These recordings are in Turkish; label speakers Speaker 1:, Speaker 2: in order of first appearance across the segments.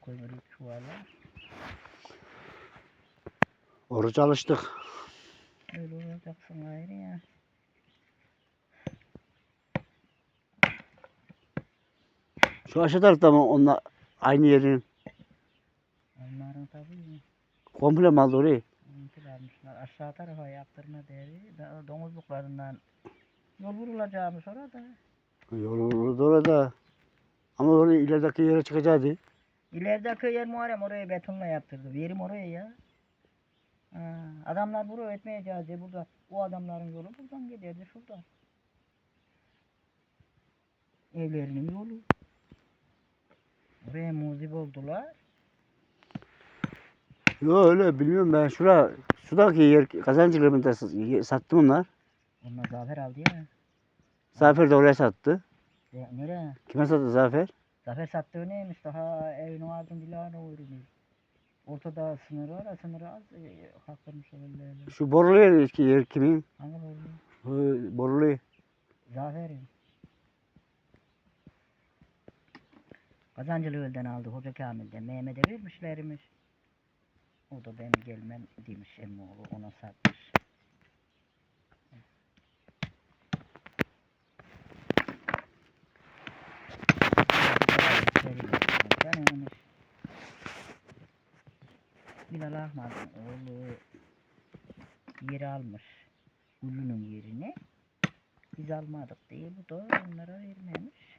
Speaker 1: koymuyoruz çuvala.
Speaker 2: Oruç alıştık.
Speaker 1: Öyle olacaksın gayrı ya.
Speaker 2: Şu aşağı tarafta mı onunla aynı yerin
Speaker 1: Onların tabii
Speaker 2: komple mal orayı.
Speaker 1: Almışlar. Aşağı tarafa yaptırma değeri. da- Domuzluklarından yol vurulacağımı sonra da.
Speaker 2: Yoruldu orada. Ama oraya ilerideki yere çıkacaktı.
Speaker 1: İlerideki yer Muharrem orayı betonla yaptırdı. Verim oraya ya. Ha, adamlar buraya etmeyeceğiz diye burada. O adamların yolu buradan giderdi şuradan. Evlerinin yolu. Oraya muzip oldular.
Speaker 2: Yok öyle bilmiyorum ben. Şura sudaki yer kazancılarımı da s- sattım onlar.
Speaker 1: Onlar zafer aldı ya.
Speaker 2: Zafer de oraya sattı.
Speaker 1: Ya, nereye?
Speaker 2: Kime sattı Zafer?
Speaker 1: Zafer sattığı neymiş? Daha evin ardın bilahına uğrunuz. Ortada sınır var. Sınırı az e, kaptırmış öyle.
Speaker 2: Şu borulu yer, ki- yer kimin?
Speaker 1: Hangi oldu?
Speaker 2: Şu borulu.
Speaker 1: Zafer'in. Kazancılı elden aldı Hoca Kamil'den. Mehmet'e vermişlermiş. O da benim gelmem demiş emmoğlu ona satmış. Canıymış. Bilal Ahmet'in oğlu yeri almış. Gülünün yerini. Biz almadık diye bu da onlara vermemiş.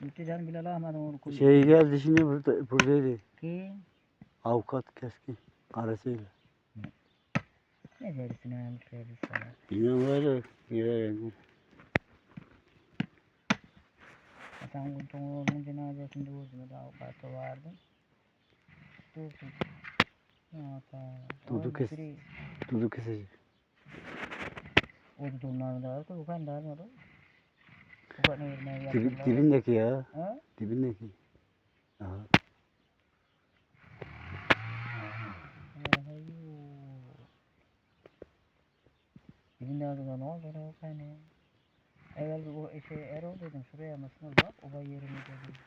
Speaker 1: Müttecan Bilal Ahmet'in oğlu koydu.
Speaker 2: Şey geldi şimdi burada, buradaydı.
Speaker 1: Ki
Speaker 2: Avukat keskin. Karısıyla.
Speaker 1: ne vermişler biz sana.
Speaker 2: Bilmiyorum öyle. Yere
Speaker 1: Assalamualaikum jenazah dua jenazah awak tu ada. Tu tu.
Speaker 2: तू
Speaker 1: तो
Speaker 2: किस
Speaker 1: तू
Speaker 2: तो किस
Speaker 1: वो जो नाम दार को दुकान दार मारो दुकान
Speaker 2: में
Speaker 1: यार
Speaker 2: तिबिन ने
Speaker 1: किया
Speaker 2: तिबिन ने
Speaker 1: की हाँ तिबिन दार तो नॉन दार दुकान है Evvel o şey Erol dedim şuraya mısın bak oba yerine dedi.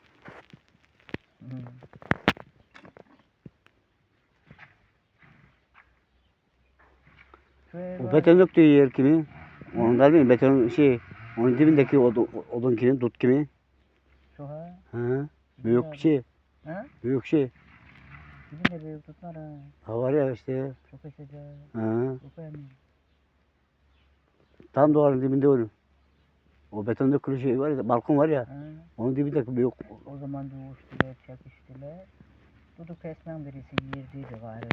Speaker 1: Hı. Şuraya
Speaker 2: O beton döktüğü yer kimin? Onun da değil beton şey. Onun dibindeki odun, odun kimin? Dut kimin?
Speaker 1: Şu ha. Dibinde
Speaker 2: Büyük
Speaker 1: aldı.
Speaker 2: şey.
Speaker 1: Ha?
Speaker 2: Büyük şey.
Speaker 1: Dibinde büyük tutlar ha.
Speaker 2: Ha var ya işte.
Speaker 1: Çok. Çok emin.
Speaker 2: Tam duvarın dibinde onun. O beton dökülü şey var ya. Balkon var ya.
Speaker 1: Ha.
Speaker 2: Onun dibindeki büyük.
Speaker 1: O zaman dövüştüler, çekiştiler. Dudu kesmen birisi yerdiydi gayrı.